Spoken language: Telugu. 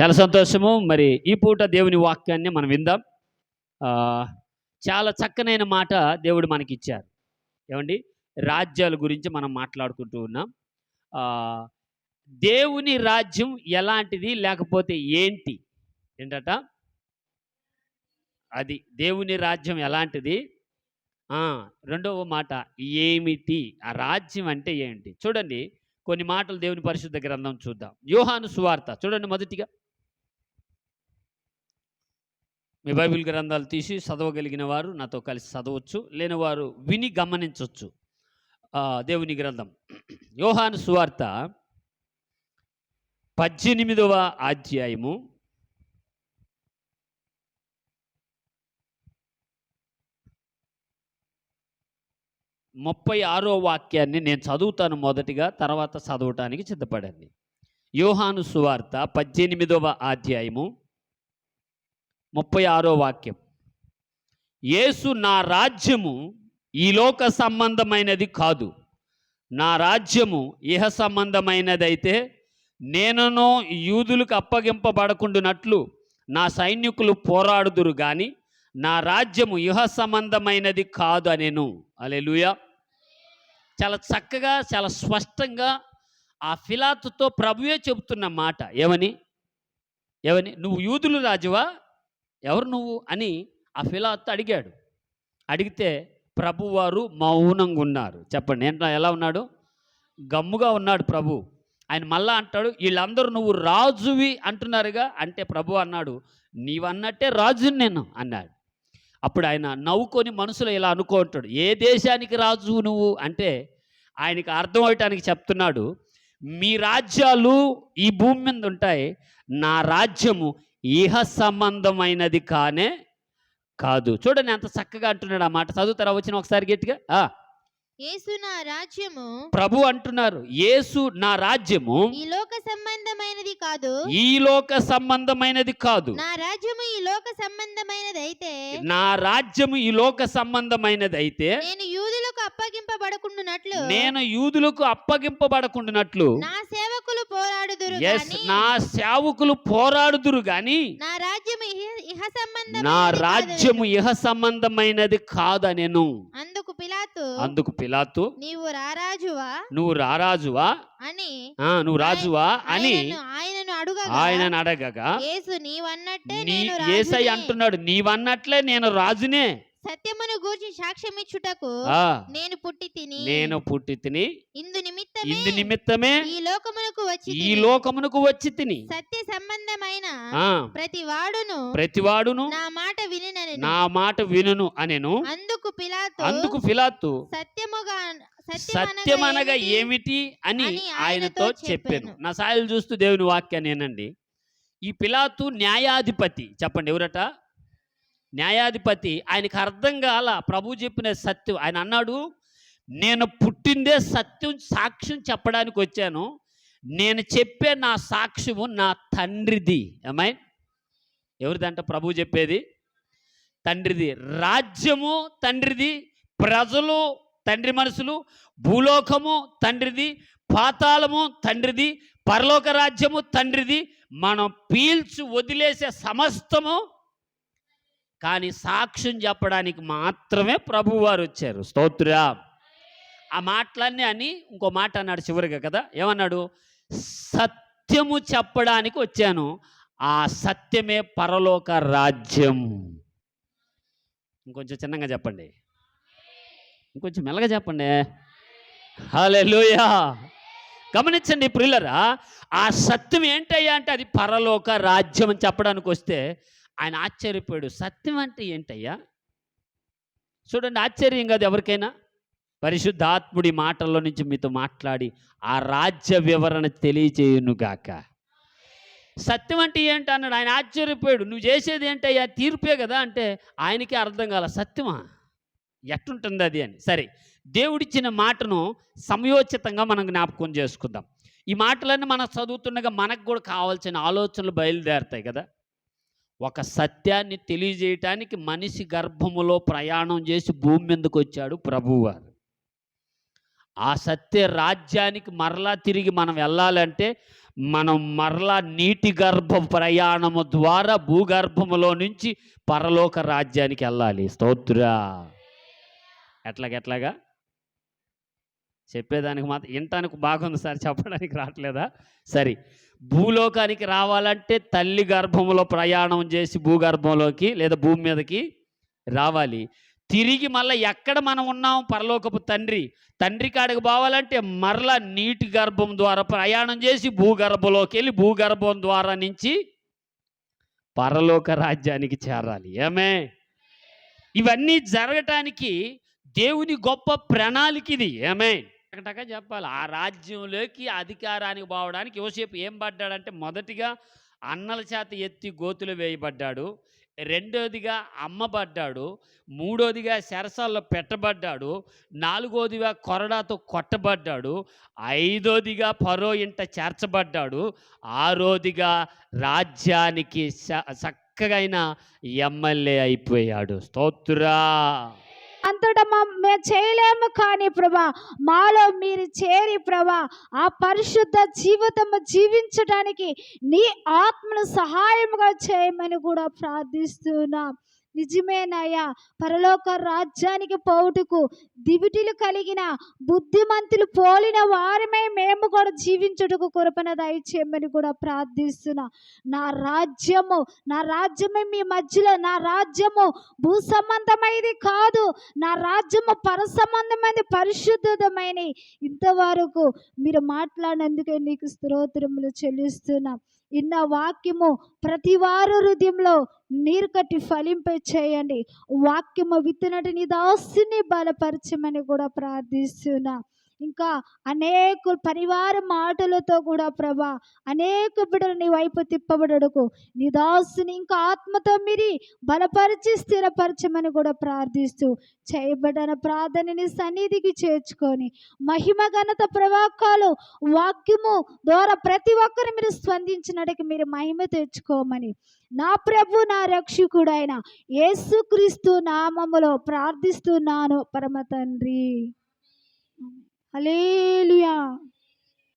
చాలా సంతోషము. మరి ఈ పూట దేవుని వాక్యాన్ని మనం విందాం. చాలా చక్కనైన మాట దేవుడు మనకి ఇచ్చారు ఏమండి? రాజ్యాల గురించి మనం మాట్లాడుకుంటూ ఉన్నాం. దేవుని రాజ్యం ఎలాంటిది? లేకపోతే ఏంటి? ఏంటట? అది దేవుని రాజ్యం ఎలాంటిది? రెండవ మాట ఏమిటి? ఆ రాజ్యం అంటే ఏంటి? చూడండి. కొన్ని మాటలు దేవుని పరిశుద్ధ గ్రంథం చూద్దాం. యోహాను సువార్త. చూడండి మొదటిగా. మీ బైబిల్ గ్రంథాలు తీసి చదవగలిగిన వారు నాతో కలిసి చదవచ్చు లేని వారు విని గమనించవచ్చు. దేవుని గ్రంథం. యోహాను సువార్త పద్దెనిమిదవ అధ్యాయము. ముప్పై ఆరో వాక్యాన్ని నేను చదువుతాను మొదటిగా తర్వాత చదవటానికి సిద్ధపడండి. యోహాను సువార్త పద్దెనిమిదవ అధ్యాయము. ముప్పై ఆరో వాక్యం. యేసు నా రాజ్యము ఈ లోక సంబంధమైనది కాదు. నా రాజ్యము ఇహ సంబంధమైనదైతే నేనును యూదులకు అప్పగింపబడకుండునట్లు నా సైనికులు పోరాడుదురు గాని నా రాజ్యము ఇహ సంబంధమైనది కాదు అనేను. అలెలుయా చాలా చక్కగా చాలా స్పష్టంగా ఆ ఫిలాతుతో ప్రభువే చెబుతున్న మాట. ఏమని? ఏమని? నువ్వు యూదులు రాజువా? ఎవరు నువ్వు అని ఆ ఫిలాత్ అడిగాడు. అడిగితే ప్రభువారు మౌనంగా ఉన్నారు. చెప్పండి ఏంటో ఎలా ఉన్నాడు? గమ్ముగా ఉన్నాడు ప్రభు. ఆయన మళ్ళా అంటాడు వీళ్ళందరూ నువ్వు రాజువి అంటున్నారుగా? అంటే ప్రభు అన్నాడు నీవన్నట్టే రాజుని నేను అన్నాడు. అప్పుడు ఆయన నవ్వుకొని మనసులో ఇలా అనుకుంటాడు ఏ దేశానికి రాజు నువ్వు? అంటే ఆయనకి అర్థం అవటానికి చెప్తున్నాడు మీ రాజ్యాలు ఈ భూమి మీద ఉంటాయి. నా రాజ్యము ఇహ సంబంధమైనది కానే కాదు. చూడండి ఎంత చక్కగా అంటున్నాడు ఆ మాట. చదువుతారా? వచ్చిన ఒకసారి గట్టిగా. యేసు నా రాజ్యము. ప్రభు అంటున్నారు. యేసు నా రాజ్యము. ఈ లోక సంబంధమైనది కాదు. ఈ లోక సంబంధమైనది కాదు. నా రాజ్యము ఈ లోక సంబంధమైనది అయితే నా రాజ్యము ఈ లోక సంబంధమైనది అయితే నేను అప్పగింపబడకుండునట్లు? నేను యూదులకు అప్పగింపబడకుండానట్లు. నా సేవకులు పోరాడుదురు ఎస్ నా సేవకులు పోరాడుదురు గాని నా రాజ్యము ఇహ- సంబంధమైనది నా కాదు. రాజ్యము ఇహ సంబంధమైనది కాదనెను. అందుకు పిలాతు అందుకు పిలాతు నీవు రారాజువా? నువ్వు రారాజువా? అని ఆ, నువ్వు రాజువా? అని ఆయనను అడుగగా ఆయనను అడగగా యేసు నీవన్నట్టే నేను రాజునే. అంటున్నాడు నీవన్నట్లే నేను రాజునే. సత్యమును గూర్చి సాక్ష్యం ఇచ్చుటకు ఆ. నేను పుట్టి తిని నేను పుట్టి తిని ఇందు నిమిత్తమే ఇందు నిమిత్తమే ఈ లోకమునకు వచ్చి ఈ లోకమునకు వచ్చి తిని సత్య సంబంధమైన ప్రతి వాడును ప్రతివాడును నా మాట వినని నా మాట వినును అనెను. అందుకు పిలాతు అందుకు ఫిలాతు సత్యముగా సత్యమనగా ఏమిటి అని ఆయనతో చెప్పాను. నా సాయలు చూస్తూ దేవుని వాక్యాన్ని ఏనండి ఈ పిలాతు న్యాయాధిపతి చెప్పండి ఎవరట? న్యాయాధిపతి ఆయనకు అర్థం కాల ప్రభు చెప్పిన సత్యం. ఆయన అన్నాడు నేను పుట్టిందే సత్యం సాక్ష్యం చెప్పడానికి వచ్చాను. నేను చెప్పే నా సాక్ష్యము నా తండ్రిది. అమ్మాయి ఎవరిదంట ప్రభు చెప్పేది? తండ్రిది. రాజ్యము తండ్రిది ప్రజలు తండ్రి మనసులు భూలోకము తండ్రిది పాతాళము తండ్రిది పరలోక రాజ్యము తండ్రిది. మనం పీల్చి వదిలేసే సమస్తము కానీ సాక్ష్యం చెప్పడానికి మాత్రమే ప్రభువారు వచ్చారు. స్తోత్ర ఆ మాటలన్నీ అని ఇంకో మాట అన్నాడు చివరిగా కదా? ఏమన్నాడు? సత్యము చెప్పడానికి వచ్చాను. ఆ సత్యమే పరలోక రాజ్యం. ఇంకొంచెం చిన్నగా చెప్పండి. ఇంకొంచెం మెల్లగా చెప్పండి. హల్లెలూయా. గమనించండి ప్రిల్లరా ఆ సత్యం ఏంటయ్యా అంటే అది పరలోక రాజ్యం అని చెప్పడానికి వస్తే ఆయన ఆశ్చర్యపోయాడు. సత్యం అంటే ఏంటయ్యా? చూడండి ఆశ్చర్యం కాదు ఎవరికైనా? పరిశుద్ధాత్ముడి మాటల్లో నుంచి మీతో మాట్లాడి ఆ రాజ్య వివరణ తెలియచేయునుగాక సత్యం అంటే ఏంటి? అన్నాడు. ఆయన ఆశ్చర్యపోయాడు. నువ్వు చేసేది ఏంటయ్యా? తీర్పే కదా? అంటే ఆయనకి అర్థం కాల సత్యమా? ఎట్టుంటుంది అది? అని. సరే దేవుడిచ్చిన మాటను సమయోచితంగా మనం జ్ఞాపకం చేసుకుందాం. ఈ మాటలన్నీ మనం చదువుతుండగా మనకు కూడా కావాల్సిన ఆలోచనలు బయలుదేరుతాయి కదా. ఒక సత్యాన్ని తెలియజేయటానికి మనిషి గర్భములో ప్రయాణం చేసి భూమి మీదకి వచ్చాడు ప్రభువారు ఆ సత్య రాజ్యానికి మరలా తిరిగి మనం వెళ్ళాలంటే మనం మరలా నీటి గర్భ ప్రయాణము ద్వారా భూగర్భములో నుంచి పరలోక రాజ్యానికి వెళ్ళాలి. స్తోత్ర. ఎట్లాగెట్లాగా? చెప్పేదానికి మాత్రం వినటానికి బాగుంది సార్ చెప్పడానికి రావట్లేదా? సరే. భూలోకానికి రావాలంటే తల్లి గర్భంలో ప్రయాణం చేసి భూగర్భంలోకి లేదా భూమి మీదకి రావాలి. తిరిగి మళ్ళీ ఎక్కడ మనం ఉన్నాం? పరలోకపు తండ్రి. తండ్రి కాడికి పోవాలంటే మరలా నీటి గర్భం ద్వారా ప్రయాణం చేసి భూగర్భంలోకి వెళ్ళి భూగర్భం ద్వారా నుంచి పరలోక రాజ్యానికి చేరాలి. ఏమే? ఇవన్నీ జరగటానికి దేవుని గొప్ప ప్రణాళిక ఇది. ఏమే? టక చెప్పాలి. ఆ రాజ్యంలోకి అధికారానికి పోవడానికి యోసేపు ఏం పడ్డాడంటే మొదటిగా అన్నల చేత ఎత్తి గోతులు వేయబడ్డాడు. రెండోదిగా అమ్మబడ్డాడు మూడోదిగా సెరసాల్లో పెట్టబడ్డాడు. నాలుగోదిగా కొరడాతో కొట్టబడ్డాడు. ఐదోదిగా పరో ఇంట చేర్చబడ్డాడు. ఆరోదిగా రాజ్యానికి స- చక్కగైన ఎమ్మెల్యే అయిపోయాడు. స్తోత్రా! అంతటా మా మేము చేయలేము కానీ ప్రభా మాలో మీరు చేరి ప్రభా ఆ పరిశుద్ధ జీవితము జీవించడానికి నీ ఆత్మను సహాయముగా చేయమని కూడా ప్రార్థిస్తున్నాం. నిజమేనయ్యా పరలోక రాజ్యానికి పోవుటకు దివిటిలు కలిగిన బుద్ధిమంతులు పోలిన వారమే మేము కూడా జీవించుటకు కృపణ దయచేయమని కూడా ప్రార్థిస్తున్నా. నా రాజ్యము నా రాజ్యమే మీ మధ్యలో నా రాజ్యము భూ సంబంధమైనది కాదు నా రాజ్యము పర సంబంధమైనది పరిశుద్ధమైన ఇంతవరకు మీరు మాట్లాడినందుకే నీకు స్తోత్రములు చెల్లిస్తున్నా. ఇన్న వాక్యము ప్రతి వారు హృదయంలో నీరు కట్టి ఫలింప చేయండి. వాక్యము విత్తనటిని నీ దాసుని బలపరచమని కూడా ప్రార్థిస్తున్నా. ఇంకా అనేక పరివార మాటలతో కూడా ప్రభా అనేక బిడ్డలు నీ వైపు తిప్పబడకు నీ దాసుని ఇంకా ఆత్మతో మీరి బలపరిచి స్థిరపరచమని కూడా ప్రార్థిస్తూ చేయబడిన ప్రార్థనని సన్నిధికి చేర్చుకొని మహిమ ఘనత ప్రవాకాలు వాక్యము ద్వారా ప్రతి ఒక్కరు మీరు స్పందించినటికి మీరు మహిమ తెచ్చుకోమని నా ప్రభు నా రక్షకుడైన యేసుక్రీస్తు నామములో ప్రార్థిస్తున్నాను. పరమ తండ్రి. 哈利路亚。